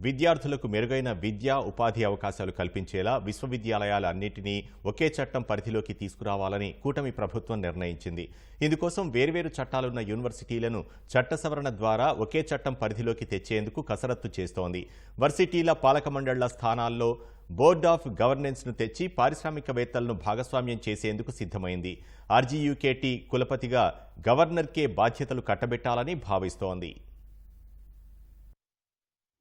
విద్యార్థులకు మెరుగైన విద్యా ఉపాధి అవకాశాలు కల్పించేలా విశ్వవిద్యాలయాలన్నింటినీ ఒకే చట్టం పరిధిలోకి తీసుకురావాలని కూటమి ప్రభుత్వం నిర్ణయించింది. ఇందుకోసం వేర్వేరు చట్టాలున్న యూనివర్సిటీలను చట్ట సవరణ ద్వారా ఒకే చట్టం పరిధిలోకి తెచ్చేందుకు కసరత్తు చేస్తోంది. వర్సిటీల పాలక మండళ్ళ స్థానాల్లో బోర్డ్ ఆఫ్ గవర్నెన్స్ను తెచ్చి పారిశ్రామికవేత్తలను భాగస్వామ్యం చేసేందుకు సిద్ధమైంది. ఆర్జీయూకేటీ కులపతిగా గవర్నర్కే బాధ్యతలు కట్టబెట్టాలని భావిస్తోంది.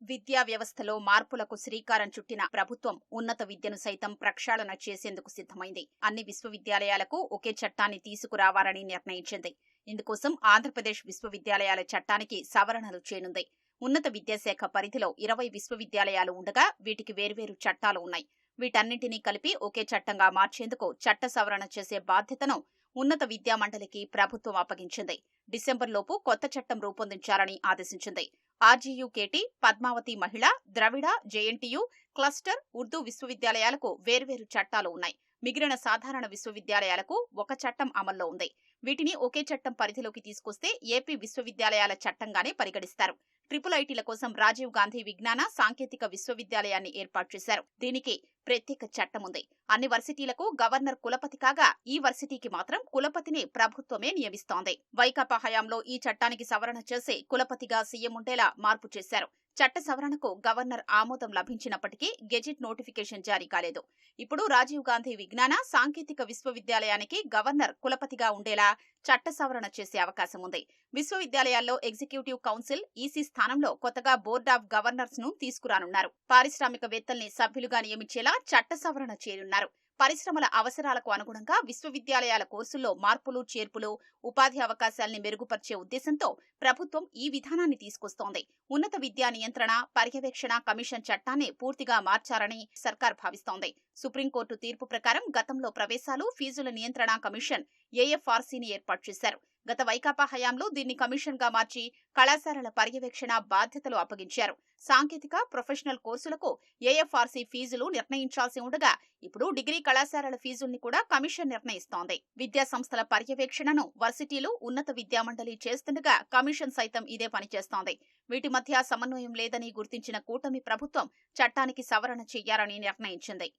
విద్యా వ్యవస్థలో మార్పులకు శ్రీకారం చుట్టిన ప్రభుత్వం ఉన్నత విద్యను సైతం ప్రక్షాళన చేసేందుకు సిద్ధమైంది. అన్ని విశ్వవిద్యాలయాలకు ఒకే చట్టాన్ని తీసుకురావాలని నిర్ణయించింది. ఇందుకోసం ఆంధ్రప్రదేశ్ విశ్వవిద్యాలయాల చట్టానికి సవరణలు చేయనుంది. ఉన్నత విద్యాశాఖ పరిధిలో ఇరవై విశ్వవిద్యాలయాలు ఉండగా వీటికి వేర్వేరు చట్టాలు ఉన్నాయి. వీటన్నింటినీ కలిపి ఒకే చట్టంగా మార్చేందుకు చట్ట సవరణ చేసే బాధ్యతను ఉన్నత విద్యా మండలికి ప్రభుత్వం అప్పగించింది. డిసెంబర్లోపు కొత్త చట్టం రూపొందించాలని ఆదేశించింది. RGUKT Padmavati Mahila Dravida JNTU cluster Urdu విశ్వవిద్యాలయాలకు వేర్వేరు చట్టాలు ఉన్నాయి. మిగిలిన సాధారణ విశ్వవిద్యాలయాలకు ఒక చట్టం అమల్లో ఉంది. వీటిని ఒకే చట్టం పరిధిలోకి తీసుకొస్తే ఏపీ విశ్వవిద్యాలయాల చట్టంగానే పరిగణిస్తారు. ట్రిపుల్ ఐటీల కోసం రాజీవ్ గాంధీ విజ్ఞాన సాంకేతిక విశ్వవిద్యాలయాన్ని ఏర్పాటు చేశారు. దీనికి ప్రత్యేక చట్టం ఉంది. అన్ని వర్సిటీలకు గవర్నర్ కులపతి కాగా ఈ వర్సిటీకి మాత్రం కులపతిని ప్రభుత్వమే నియమిస్తోంది. వైకాపా హయాంలో ఈ చట్టానికి సవరణ చేసి కులపతిగా సీఎం ఉండేలా మార్పు చేశారు. చట్ట సవరణకు గవర్నర్ ఆమోదం లభించినప్పటికీ గెజిట్ నోటిఫికేషన్ జారీ కాలేదు. ఇప్పుడు రాజీవ్ గాంధీ విజ్ఞాన సాంకేతిక విశ్వవిద్యాలయానికి గవర్నర్ కులపతిగా ఉండేలా చట్ట సవరణ చేసే అవకాశం ఉంది. విశ్వవిద్యాలయాల్లో ఎగ్జిక్యూటివ్ కౌన్సిల్ ఈసీ స్థానంలో కొత్తగా బోర్డ్ ఆఫ్ గవర్నర్స్ను తీసుకురానున్నారు. పారిశ్రామికవేత్తల్ని సభ్యులుగా నియమించేలా చట్ట సవరణ చేరున్నారు పరిశ్రమల అవసరాలకు అనుగుణంగా విశ్వవిద్యాలయాల కోర్సుల్లో మార్పులు చేర్పులు ఉపాధి అవకాశాల్ని మెరుగుపరిచే ఉద్దేశంతో ప్రభుత్వం ఈ విధానాన్ని తీసుకొస్తోంది. ఉన్నత విద్యా నియంత్రణ పర్యవేక్షణ కమిషన్ చట్టాన్ని పూర్తిగా మార్చారని సర్కార్ భావిస్తోంది. సుప్రీంకోర్టు తీర్పు ప్రకారం గతంలో ప్రవేశాలు ఫీజుల నియంత్రణ కమిషన్ ఏఎఫ్ఆర్సీని ఏర్పాటు చేశారు. గత వైకాపా హయాంలో దీన్ని కమిషన్గా మార్చి కళాశాలల పర్యవేక్షణ బాధ్యతలు అప్పగించారు. సాంకేతిక ప్రొఫెషనల్ కోర్సులకు ఏఎఫ్ఆర్సీ ఫీజులు నిర్ణయించాల్సి ఉండగా ఇప్పుడు డిగ్రీ కళాశాలల ఫీజుల్ని కూడా కమిషన్ నిర్ణయిస్తోంది. విద్యా సంస్థల పర్యవేక్షణను వర్సిటీలు ఉన్నత విద్యామండలి చేస్తుండగా కమిషన్ సైతం ఇదే పనిచేస్తోంది వీటి మధ్య సమన్వయం లేదని గుర్తించిన కూటమి ప్రభుత్వం చట్టానికి సవరణ చేయాలని నిర్ణయించింది.